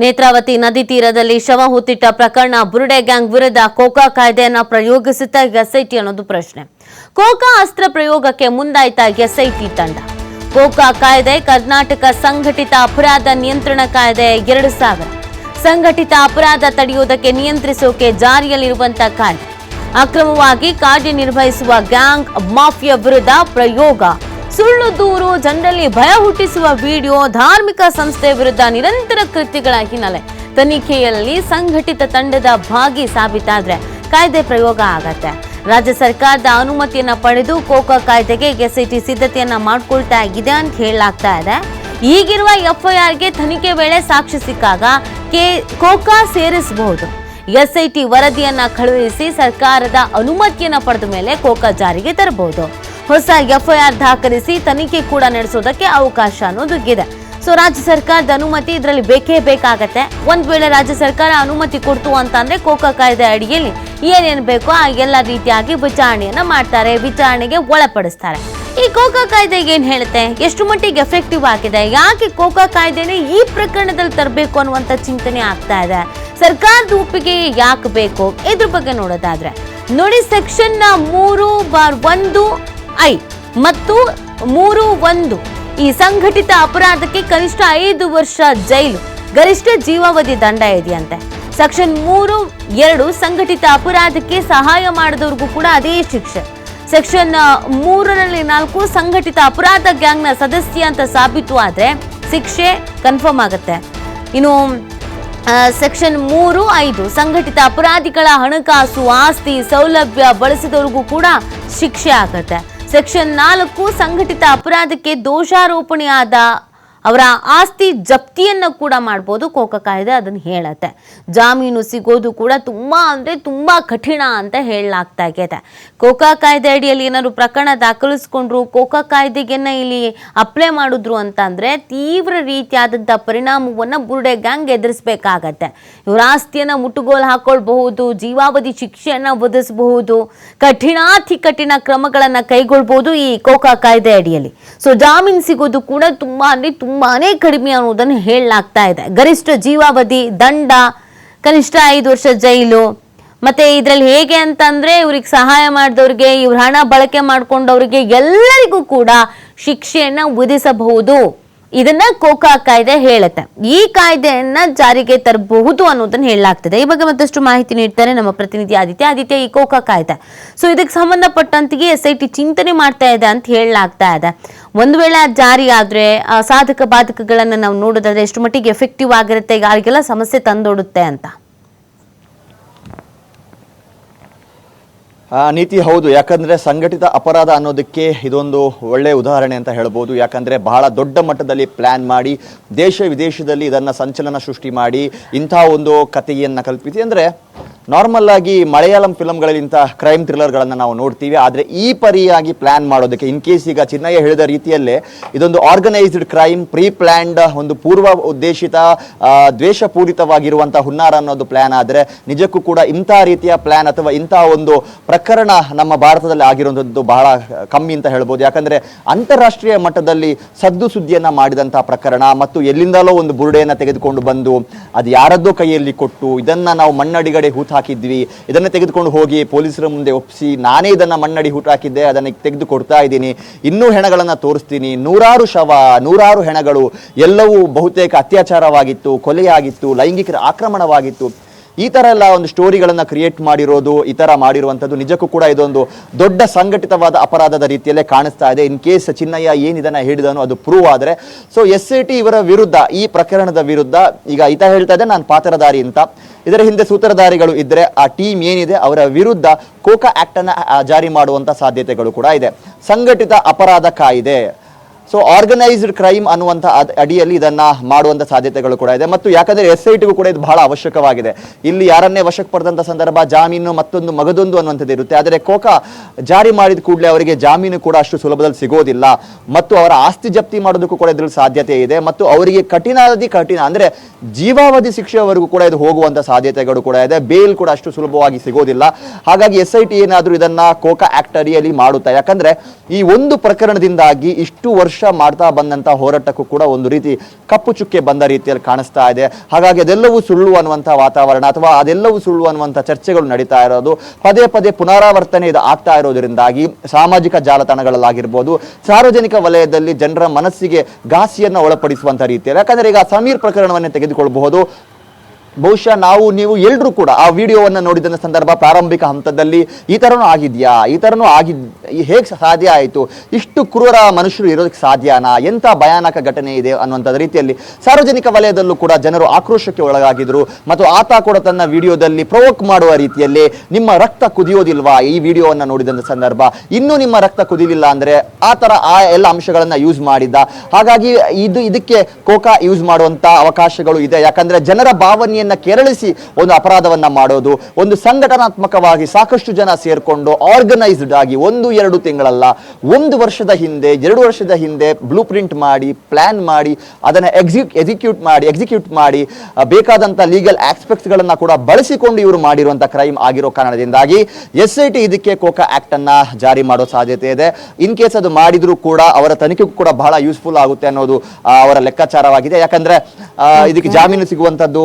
ನೇತ್ರಾವತಿ ನದಿ ತೀರದಲ್ಲಿ ಶವ ಹೂತಿಟ್ಟ ಪ್ರಕರಣ ಬುರುಡೆ ಗ್ಯಾಂಗ್ ವಿರುದ್ಧ ಕೋಕಾ ಕಾಯ್ದೆಯನ್ನು ಪ್ರಯೋಗಿಸುತ್ತಾ ಎಸ್ಐಟಿ ಅನ್ನೋದು ಪ್ರಶ್ನೆ. ಕೋಕಾ ಅಸ್ತ್ರ ಪ್ರಯೋಗಕ್ಕೆ ಮುಂದಾಯ್ತ ಎಸ್ಐಟಿ ತಂಡ. ಕೋಕಾ ಕಾಯ್ದೆ ಕರ್ನಾಟಕ ಸಂಘಟಿತ ಅಪರಾಧ ನಿಯಂತ್ರಣ ಕಾಯ್ದೆ ಎರಡು ಸಾವಿರ. ಸಂಘಟಿತ ಅಪರಾಧ ತಡೆಯುವುದಕ್ಕೆ ನಿಯಂತ್ರಿಸೋಕೆ ಜಾರಿಯಲ್ಲಿರುವಂತಹ ಕಾಯ್ದೆ. ಅಕ್ರಮವಾಗಿ ಕಾರ್ಯನಿರ್ವಹಿಸುವ ಗ್ಯಾಂಗ್ ಮಾಫಿಯಾ ವಿರುದ್ಧ ಪ್ರಯೋಗ ಸುಳ್ಳು ದೂರು, ಜನರಲ್ಲಿ ಭಯ ಹುಟ್ಟಿಸುವ ವಿಡಿಯೋ ಧಾರ್ಮಿಕ ಸಂಸ್ಥೆ ವಿರುದ್ಧ ನಿರಂತರ ಕೃತ್ಯಗಳ ಹಿನ್ನೆಲೆ. ತನಿಖೆಯಲ್ಲಿ ಸಂಘಟಿತ ತಂಡದ ಭಾಗಿ ಸಾಬೀತಾದ್ರೆ ಕಾಯ್ದೆ ಪ್ರಯೋಗ ಆಗತ್ತೆ. ರಾಜ್ಯ ಸರ್ಕಾರದ ಅನುಮತಿಯನ್ನ ಪಡೆದು ಕೋಕಾ ಕಾಯ್ದೆಗೆ ಎಸ್ಐಟಿ ಸಿದ್ಧತೆಯನ್ನ ಮಾಡಿಕೊಳ್ತಾ ಇದೆ ಅಂತ ಹೇಳಲಾಗ್ತಾ ಇದೆ. ಈಗಿರುವ ಎಫ್ಐಆರ್ಗೆ ತನಿಖೆ ವೇಳೆ ಸಾಕ್ಷಿ ಸಿಕ್ಕಾಗ ಕೆ ಕೋಕಾ ಸೇರಿಸಬಹುದು. ಎಸ್ಐಟಿ ವರದಿಯನ್ನ ಕಳುಹಿಸಿ ಸರ್ಕಾರದ ಅನುಮತಿಯನ್ನ ಪಡೆದ ಮೇಲೆ ಕೋಕಾ ಜಾರಿಗೆ ತರಬಹುದು. ಹೊಸ ಎಫ್ಐಆರ್ ದಾಖಲಿಸಿ ತನಿಖೆ ಕೂಡ ನಡೆಸೋದಕ್ಕೆ ಅವಕಾಶ ಅನ್ನೋದಕ್ಕಿದೆ. ಸೊ, ರಾಜ್ಯ ಸರ್ಕಾರದ ಅನುಮತಿ ಇದರಲ್ಲಿ ಬೇಕೇ ಬೇಕಾಗತ್ತೆ. ಒಂದ್ ವೇಳೆ ರಾಜ್ಯ ಸರ್ಕಾರ ಅನುಮತಿ ಕೊಡ್ತು ಅಂತಂದ್ರೆ ಕೋಕಾ ಕಾಯ್ದೆ ಅಡಿಯಲ್ಲಿ ಏನೇನು ಬೇಕೋ ಆ ಎಲ್ಲ ರೀತಿಯಾಗಿ ವಿಚಾರಣೆಯನ್ನ ಮಾಡ್ತಾರೆ, ವಿಚಾರಣೆಗೆ ಒಳಪಡಿಸ್ತಾರೆ. ಈ ಕೋಕಾ ಕಾಯ್ದೆ ಏನ್ ಹೇಳುತ್ತೆ? ಎಷ್ಟು ಮಟ್ಟಿಗೆ ಎಫೆಕ್ಟಿವ್ ಆಗಿದೆ? ಯಾಕೆ ಕೋಕಾ ಕಾಯ್ದೆನೆ ಈ ಪ್ರಕರಣದಲ್ಲಿ ತರಬೇಕು ಅನ್ನುವಂತ ಚಿಂತನೆ ಆಗ್ತಾ ಇದೆ. ಸರ್ಕಾರದ ಒಪ್ಪಿಗೆ ಯಾಕೆ ಬೇಕು? ಇದ್ರ ಬಗ್ಗೆ ನೋಡೋದಾದ್ರೆ, ನೋಡಿ ಸೆಕ್ಷನ್ ಮೂರು ಬಾರ್ ಒಂದು ಐ ಮತ್ತು ಮೂರು ಒಂದು. ಈ ಸಂಘಟಿತ ಅಪರಾಧಕ್ಕೆ ಕನಿಷ್ಠ ಐದು ವರ್ಷ ಜೈಲು. ಗರಿಷ್ಠ ಜೀವಾವಧಿ ದಂಡ ಇದೆಯಂತೆ. ಸೆಕ್ಷನ್ ಮೂರು, ಎರಡು ಸಂಘಟಿತ ಅಪರಾಧಕ್ಕೆ ಸಹಾಯ ಮಾಡಿದವ್ರಿಗೂ ಕೂಡ ಅದೇ ಶಿಕ್ಷೆ. ಸೆಕ್ಷನ್ ಮೂರರಲ್ಲಿ ನಾಲ್ಕು ಸಂಘಟಿತ ಅಪರಾಧ ಗ್ಯಾಂಗ್ನ ಸದಸ್ಯ ಅಂತ ಸಾಬೀತು ಆದರೆ ಶಿಕ್ಷೆ ಕನ್ಫರ್ಮ್ ಆಗುತ್ತೆ. ಇನ್ನು ಸೆಕ್ಷನ್ ಮೂರು, ಐದು ಸಂಘಟಿತ ಅಪರಾಧಿಗಳ ಹಣಕಾಸು, ಆಸ್ತಿ, ಸೌಲಭ್ಯ ಬಳಸಿದವ್ರಿಗೂ ಕೂಡ ಶಿಕ್ಷೆ ಆಗತ್ತೆ. ಸೆಕ್ಷನ್ ನಾಲ್ಕು ಸಂಘಟಿತ ಅಪರಾಧಕ್ಕೆ ದೋಷಾರೋಪಣೆಯಾದ ಅವರ ಆಸ್ತಿ ಜಪ್ತಿಯನ್ನು ಕೂಡ ಮಾಡ್ಬೋದು. ಕೋಕ ಕಾಯ್ದೆ ಅದನ್ನು ಹೇಳತ್ತೆ. ಜಾಮೀನು ಸಿಗೋದು ಕೂಡ ತುಂಬ ಅಂದರೆ ತುಂಬ ಕಠಿಣ ಅಂತ ಹೇಳಲಾಗ್ತಾ ಇದೆ. ಕೋಕಾ ಕಾಯ್ದೆ ಅಡಿಯಲ್ಲಿ ಏನಾದ್ರು ಪ್ರಕರಣ ದಾಖಲಿಸ್ಕೊಂಡ್ರು, ಕೋಕಾ ಕಾಯ್ದೆಗೆನ್ನ ಇಲ್ಲಿ ಅಪ್ಲೈ ಮಾಡಿದ್ರು ಅಂತಂದ್ರೆ ತೀವ್ರ ರೀತಿಯಾದಂಥ ಪರಿಣಾಮವನ್ನು ಬುರುಡೆ ಗ್ಯಾಂಗ್ ಎದುರಿಸಬೇಕಾಗತ್ತೆ. ಇವರ ಆಸ್ತಿಯನ್ನು ಮುಟ್ಟುಗೋಲು ಹಾಕೊಳ್ಬಹುದು, ಜೀವಾವಧಿ ಶಿಕ್ಷೆಯನ್ನು ಒದಿಸಬಹುದು ಕಠಿಣಾತಿ ಕಠಿಣ ಕ್ರಮಗಳನ್ನು ಕೈಗೊಳ್ಬೋದು ಈ ಕೋಕಾ ಕಾಯ್ದೆ ಅಡಿಯಲ್ಲಿ. ಸೊ ಜಾಮೀನು ಸಿಗೋದು ಕೂಡ ತುಂಬಾ ಅಂದ್ರೆ ತುಂಬಾನೇ ಕಡಿಮೆ ಅನ್ನೋದನ್ನು ಹೇಳಲಾಗ್ತಾ ಇದೆ. ಗರಿಷ್ಠ ಜೀವಾವಧಿ, ದಂಡ, ಕನಿಷ್ಠ ಐದು ವರ್ಷ ಜೈಲು. ಮತ್ತೆ ಇದರಲ್ಲಿ ಹೇಗೆ ಅಂತಂದ್ರೆ ಇವ್ರಿಗೆ ಸಹಾಯ ಮಾಡಿದವ್ರಿಗೆ, ಇವ್ರ ಹಣ ಬಳಕೆ ಮಾಡ್ಕೊಂಡವ್ರಿಗೆ ಎಲ್ಲರಿಗೂ ಕೂಡ ಶಿಕ್ಷೆಯನ್ನ ವಿಧಿಸಬಹುದು. ಇದನ್ನ ಕೋಕಾ ಕಾಯ್ದೆ ಹೇಳುತ್ತೆ. ಈ ಕಾಯ್ದೆಯನ್ನ ಜಾರಿಗೆ ತರಬಹುದು ಅನ್ನೋದನ್ನ ಹೇಳಲಾಗ್ತದೆ. ಈ ಬಗ್ಗೆ ಮತ್ತಷ್ಟು ಮಾಹಿತಿ ನೀಡ್ತಾರೆ ನಮ್ಮ ಪ್ರತಿನಿಧಿ ಆದಿತ್ಯ. ಆದಿತ್ಯ, ಈ ಕೋಕಾ ಕಾಯ್ದೆ. ಸೊ ಇದಕ್ಕೆ ಸಂಬಂಧಪಟ್ಟಂತಿಗೆ ಎಸ್ ಐ ಟಿ ಚಿಂತನೆ ಮಾಡ್ತಾ ಇದೆ ಅಂತ ಹೇಳಲಾಗ್ತಾ ಇದೆ. ಒಂದು ವೇಳೆ ಜಾರಿ ಆದ್ರೆ ಸಾಧಕ ಬಾಧಕಗಳನ್ನ ನಾವು ನೋಡೋದಾದ್ರೆ ಎಷ್ಟು ಮಟ್ಟಿಗೆ ಎಫೆಕ್ಟಿವ್ ಆಗಿರುತ್ತೆ ಯಾರಿಗೆಲ್ಲ ಸಮಸ್ಯೆ ತಂದೊಡುತ್ತೆ ಅಂತ. ನೀತಿ ಹೌದು. ಯಾಕಂದರೆ ಸಂಘಟಿತ ಅಪರಾಧ ಅನ್ನೋದಕ್ಕೆ ಇದೊಂದು ಒಳ್ಳೆಯ ಉದಾಹರಣೆ ಅಂತ ಹೇಳ್ಬೋದು. ಯಾಕಂದರೆ ಬಹಳ ದೊಡ್ಡ ಮಟ್ಟದಲ್ಲಿ ಪ್ಲ್ಯಾನ್ ಮಾಡಿ, ದೇಶ ವಿದೇಶದಲ್ಲಿ ಇದನ್ನು ಸಂಚಲನ ಸೃಷ್ಟಿ ಮಾಡಿ ಇಂಥ ಒಂದು ಕಥೆಯನ್ನು ಕಲ್ಪಿಸಿ. ಅಂದ್ರೆ ನಾರ್ಮಲ್ ಆಗಿ ಮಲಯಾಳಂ ಇಂಥ ಕ್ರೈಮ್ ಥ್ರಿಲ್ಲರ್ಗಳನ್ನು ನಾವು ನೋಡ್ತೀವಿ. ಆದರೆ ಈ ಪರಿಯಾಗಿ ಪ್ಲಾನ್ ಮಾಡೋದಕ್ಕೆ ಇನ್ ಕೇಸ್ ಈಗ ಚಿನ್ನಯ್ಯ ಹೇಳಿದ ರೀತಿಯಲ್ಲೇ, ಇದೊಂದು ಆರ್ಗನೈಸ್ಡ್ ಕ್ರೈಮ್ ಪ್ರೀ ಪ್ಲ್ಯಾಂಡ್ ಒಂದು ಪೂರ್ವ ಉದ್ದೇಶಿತ ದ್ವೇಷಪೂರಿತವಾಗಿರುವಂಥ ಹುನ್ನಾರ ಅನ್ನೋದು ಪ್ಲಾನ್ ಆದರೆ, ನಿಜಕ್ಕೂ ಕೂಡ ಇಂಥ ರೀತಿಯ ಪ್ಲಾನ್ ಅಥವಾ ಇಂಥ ಒಂದು ಪ್ರಕರಣ ನಮ್ಮ ಭಾರತದಲ್ಲಿ ಆಗಿರುವಂಥದ್ದು ಬಹಳ ಕಮ್ಮಿ ಅಂತ ಹೇಳ್ಬೋದು. ಯಾಕಂದರೆ ಅಂತಾರಾಷ್ಟ್ರೀಯ ಮಟ್ಟದಲ್ಲಿ ಸದ್ದು ಸುದ್ದಿಯನ್ನು ಮಾಡಿದಂಥ ಪ್ರಕರಣ ಮತ್ತು ಎಲ್ಲಿಂದಲೋ ಒಂದು ಬುರುಡೆಯನ್ನು ತೆಗೆದುಕೊಂಡು ಬಂದು, ಅದು ಯಾರದ್ದೋ ಕೈಯಲ್ಲಿ ಕೊಟ್ಟು, ಇದನ್ನು ನಾವು ಮಣ್ಣಡಿಗಡೆ ಹೂತು ಹಾಕಿದ್ವಿ. ಇದನ್ನ ತೆಗೆದುಕೊಂಡು ಹೋಗಿ ಪೊಲೀಸರ ಮುಂದೆ ಒಪ್ಪಿಸಿ, ನಾನೇ ಇದನ್ನು ಮಣ್ಣಡಿ ಹೂತು ಹಾಕಿದ್ದೆ, ಅದನ್ನ ತೆಗೆದು ಕೊಡ್ತಾ ಇದ್ದೀನಿ. ಇನ್ನೂ ಹೆಣಗಳನ್ನು ತೋರಿಸ್ತೀನಿ. ನೂರಾರು ಶವ, ನೂರಾರು ಹೆಣಗಳು, ಎಲ್ಲವೂ ಬಹುತೇಕ ಅತ್ಯಾಚಾರವಾಗಿತ್ತು, ಕೊಲೆಯಾಗಿತ್ತು ಲೈಂಗಿಕ ಆಕ್ರಮಣವಾಗಿತ್ತು. ಈ ಥರ ಎಲ್ಲ ಒಂದು ಸ್ಟೋರಿಗಳನ್ನು ಕ್ರಿಯೇಟ್ ಮಾಡಿರೋದು, ಈ ಥರ ಮಾಡಿರುವಂತದ್ದು ನಿಜಕ್ಕೂ ಕೂಡ ಇದೊಂದು ದೊಡ್ಡ ಸಂಘಟಿತವಾದ ಅಪರಾಧದ ರೀತಿಯಲ್ಲೇ ಕಾಣಿಸ್ತಾ ಇದೆ. ಇನ್ ಕೇಸ್ ಚಿನ್ನಯ್ಯ ಏನ್ ಇದನ್ನ ಹೇಳಿದನೋ ಅದು ಪ್ರೂವ್ ಆದ್ರೆ. ಸೊ ಎಸ್ ಐ ಟಿ ಇವರ ವಿರುದ್ಧ, ಈ ಪ್ರಕರಣದ ವಿರುದ್ಧ, ಈಗ ಈತ ಹೇಳ್ತಾ ಇದೆ ನಾನು ಪಾತ್ರಧಾರಿ ಅಂತ. ಇದರ ಹಿಂದೆ ಸೂತ್ರಧಾರಿಗಳು ಇದ್ದರೆ ಆ ಟೀಮ್ ಏನಿದೆ, ಅವರ ವಿರುದ್ಧ ಕೋಕಾ ಆಕ್ಟ್ ಅನ್ನ ಜಾರಿ ಮಾಡುವಂತ ಸಾಧ್ಯತೆಗಳು ಕೂಡ ಇದೆ. ಸಂಘಟಿತ ಅಪರಾಧ ಕಾಯ್ದೆ. ಸೊ ಆರ್ಗನೈಸ್ಡ್ ಕ್ರೈಮ್ ಅನ್ನುವಂಥ ಅಡಿಯಲ್ಲಿ ಇದನ್ನ ಮಾಡುವಂತ ಸಾಧ್ಯತೆಗಳು ಕೂಡ ಇದೆ. ಮತ್ತು ಯಾಕಂದ್ರೆ ಎಸ್ ಐ ಟಿಗೂ ಕೂಡ ಇದು ಬಹಳ ಅವಶ್ಯಕವಾಗಿದೆ. ಇಲ್ಲಿ ಯಾರನ್ನೇ ವಶಕ್ಕೆ ಪಡೆದಂತ ಸಂದರ್ಭ, ಜಾಮೀನು ಮತ್ತೊಂದು ಮಗದೊಂದು ಅನ್ನುವಂಥದ್ದು ಇರುತ್ತೆ. ಆದರೆ ಕೋಕಾ ಜಾರಿ ಮಾಡಿದ ಕೂಡಲೇ ಅವರಿಗೆ ಜಾಮೀನು ಕೂಡ ಅಷ್ಟು ಸುಲಭದಲ್ಲಿ ಸಿಗೋದಿಲ್ಲ. ಮತ್ತು ಅವರ ಆಸ್ತಿ ಜಪ್ತಿ ಮಾಡೋದಕ್ಕೂ ಕೂಡ ಇದರಲ್ಲಿ ಸಾಧ್ಯತೆ ಇದೆ. ಮತ್ತು ಅವರಿಗೆ ಕಠಿಣಾದಿ ಕಠಿಣ, ಅಂದ್ರೆ ಜೀವಾವಧಿ ಶಿಕ್ಷೆವರೆಗೂ ಕೂಡ ಇದು ಹೋಗುವಂತ ಸಾಧ್ಯತೆಗಳು ಕೂಡ ಇದೆ. ಬೇಲ್ ಕೂಡ ಅಷ್ಟು ಸುಲಭವಾಗಿ ಸಿಗೋದಿಲ್ಲ. ಹಾಗಾಗಿ ಎಸ್ ಐ ಟಿ ಏನಾದರೂ ಇದನ್ನ ಕೋಕಾ ಆಕ್ಟ್ ಅಡಿಯಲ್ಲಿ ಮಾಡುತ್ತಾ, ಯಾಕಂದ್ರೆ ಈ ಒಂದು ಪ್ರಕರಣದಿಂದಾಗಿ ಇಷ್ಟು ವರ್ಷ ಮಾಡ್ತಾ ಬಂದಂತ ಹೋರಾಟಕ್ಕೂ ಕೂಡ ಒಂದು ರೀತಿ ಕಪ್ಪು ಚುಕ್ಕೆ ಬಂದ ರೀತಿಯಲ್ಲಿ ಕಾಣಿಸ್ತಾ ಇದೆ. ಹಾಗಾಗಿ ಅದೆಲ್ಲವೂ ಸುಳ್ಳು ಅನ್ನುವಂಥ ವಾತಾವರಣ ಅಥವಾ ಅದೆಲ್ಲವೂ ಸುಳ್ಳು ಅನ್ನುವಂಥ ಚರ್ಚೆಗಳು ನಡೀತಾ ಇರೋದು. ಪದೇ ಪದೇ ಪುನರಾವರ್ತನೆ ಇದು ಆಗ್ತಾ ಇರೋದ್ರಿಂದಾಗಿ ಸಾಮಾಜಿಕ ಜಾಲತಾಣಗಳಲ್ಲಾಗಿರ್ಬೋದು, ಸಾರ್ವಜನಿಕ ವಲಯದಲ್ಲಿ ಜನರ ಮನಸ್ಸಿಗೆ ಘಾಸಿಯನ್ನು ಒಳಪಡಿಸುವಂಥ ರೀತಿಯಲ್ಲಿ. ಯಾಕಂದ್ರೆ ಈಗ ಸಮೀರ್ ಪ್ರಕರಣವನ್ನೇ ತೆಗೆದುಕೊಳ್ಳಬಹುದು ಬಹುಶಃ ನಾವು, ನೀವು ಎಲ್ಲರೂ ಕೂಡ ಆ ವಿಡಿಯೋವನ್ನು ನೋಡಿದ ಸಂದರ್ಭ ಪ್ರಾರಂಭಿಕ ಹಂತದಲ್ಲಿ ಈ ಥರನೂ ಆಗಿದ್ಯಾ? ಈ ಥರನೂ ಆಗಿದ್ ಹೇಗೆ ಸಾಧ್ಯ ಆಯಿತು? ಇಷ್ಟು ಕ್ರೂರ ಮನುಷ್ಯರು ಇರೋದಕ್ಕೆ ಸಾಧ್ಯನಾ? ಎಂಥ ಭಯಾನಕ ಘಟನೆ ಇದೆ ಅನ್ನುವಂಥ ರೀತಿಯಲ್ಲಿ ಸಾರ್ವಜನಿಕ ವಲಯದಲ್ಲೂ ಕೂಡ ಜನರು ಆಕ್ರೋಶಕ್ಕೆ ಒಳಗಾಗಿದ್ರು ಮತ್ತು ಆತ ಕೂಡ ತನ್ನ ವಿಡಿಯೋದಲ್ಲಿ ಪ್ರೊವೋಕ್ ಮಾಡುವ ರೀತಿಯಲ್ಲಿ ನಿಮ್ಮ ರಕ್ತ ಕುದಿಯೋದಿಲ್ವಾ ಈ ವಿಡಿಯೋವನ್ನು ನೋಡಿದಂಥ ಸಂದರ್ಭ? ಇನ್ನೂ ನಿಮ್ಮ ರಕ್ತ ಕುದಿಲಿಲ್ಲ ಅಂದರೆ ಆ ಥರ ಆ ಎಲ್ಲ ಅಂಶಗಳನ್ನು ಯೂಸ್ ಮಾಡಿದ್ದ? ಹಾಗಾಗಿ ಇದು, ಇದಕ್ಕೆ ಕೋಕಾ ಯೂಸ್ ಮಾಡುವಂಥ ಅವಕಾಶಗಳು ಇದೆ. ಯಾಕಂದರೆ ಜನರ ಭಾವನೆಯನ್ನ ಕೆರಳಿಸಿ ಒಂದು ಅಪರಾಧವನ್ನ ಮಾಡೋದು, ಒಂದು ಸಂಘಟನಾತ್ಮಕವಾಗಿ ಸಾಕಷ್ಟು ಜನ ಸೇರ್ಕೊಂಡು ಆರ್ಗನೈಸ್ಡ್ ಆಗಿ ಒಂದು, ಎರಡು ತಿಂಗಳಲ್ಲ, ಒಂದು ವರ್ಷದ ಹಿಂದೆ, ಎರಡು ವರ್ಷದ ಹಿಂದೆ ಬ್ಲೂ ಪ್ರಿಂಟ್ ಮಾಡಿ ಪ್ಲಾನ್ ಮಾಡಿ, ಅದನ್ನ ಎಕ್ಸಿಕ್ಯೂಟ್ ಮಾಡಿ ಎಕ್ಸಿಕ್ಯೂಟ್ ಮಾಡಿ ಬೇಕಾದಂತ ಲೀಗಲ್ ಗಳನ್ನ ಕೂಡ ಬಳಸಿಕೊಂಡು ಇವರು ಮಾಡಿರುವಂತ ಕ್ರೈಮ್ ಆಗಿರೋ ಕಾರಣದಿಂದಾಗಿ ಎಸ್ ಐ ಟಿ ಇದಕ್ಕೆ ಕೋಕಾ ಆಕ್ಟ್ ಅನ್ನ ಜಾರಿ ಮಾಡೋ ಸಾಧ್ಯತೆ ಇದೆ. ಇನ್ ಕೇಸ್ ಅದು ಮಾಡಿದ್ರು ಕೂಡ ಅವರ ತನಿಖೆಗೂ ಕೂಡ ಬಹಳ ಯೂಸ್ಫುಲ್ ಆಗುತ್ತೆ ಅನ್ನೋದು ಅವರ ಲೆಕ್ಕಾಚಾರವಾಗಿದೆ. ಯಾಕಂದ್ರೆ ಇದಕ್ಕೆ ಜಾಮೀನು ಸಿಗುವಂತದ್ದು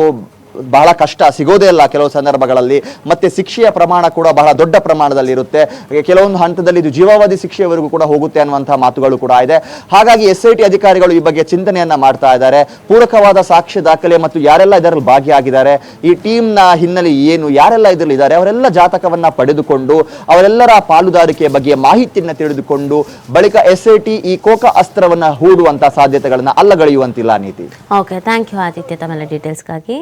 ಬಹಳ ಕಷ್ಟ, ಸಿಗೋದೇ ಇಲ್ಲ ಕೆಲವು ಸಂದರ್ಭಗಳಲ್ಲಿ. ಮತ್ತೆ ಶಿಕ್ಷೆಯ ಪ್ರಮಾಣ ಕೂಡ ಬಹಳ ದೊಡ್ಡ ಪ್ರಮಾಣದಲ್ಲಿ ಇರುತ್ತೆ. ಕೆಲವೊಂದು ಹಂತದಲ್ಲಿ ಇದು ಜೀವಾವಧಿ ಶಿಕ್ಷೆಯವರೆಗೂ ಕೂಡ ಹೋಗುತ್ತೆ ಅನ್ನುವಂತಹ ಮಾತುಗಳು ಕೂಡ ಇದೆ. ಹಾಗಾಗಿ ಎಸ್ ಐ ಟಿ ಅಧಿಕಾರಿಗಳು ಈ ಬಗ್ಗೆ ಚಿಂತನೆಯನ್ನ ಮಾಡ್ತಾ ಇದ್ದಾರೆ. ಪೂರಕವಾದ ಸಾಕ್ಷ್ಯ ದಾಖಲೆ ಮತ್ತು ಯಾರೆಲ್ಲ ಇದರಲ್ಲಿ ಭಾಗಿಯಾಗಿದ್ದಾರೆ, ಈ ಟೀಮ್ನ ಹಿನ್ನೆಲೆ ಏನು, ಯಾರೆಲ್ಲ ಇದರಲ್ಲಿ ಇದ್ದಾರೆ, ಅವರೆಲ್ಲ ಜಾತಕವನ್ನ ಪಡೆದುಕೊಂಡು, ಅವರೆಲ್ಲರ ಪಾಲುದಾರಿಕೆಯ ಬಗ್ಗೆ ಮಾಹಿತಿಯನ್ನು ತಿಳಿದುಕೊಂಡು, ಬಳಿಕ ಎಸ್ ಐ ಟಿ ಈ ಕೋಕ ಅಸ್ತ್ರವನ್ನ ಹೂಡುವಂತಹ ಸಾಧ್ಯತೆಗಳನ್ನ ಅಲ್ಲಗಳೆಯುವಂತಿಲ್ಲ ನೀತಿ. Okay thank you Aditya. ತಮ್ಮೆಲ್ಲ ಡೀಟೇಲ್ಸ್ಗಾಗಿ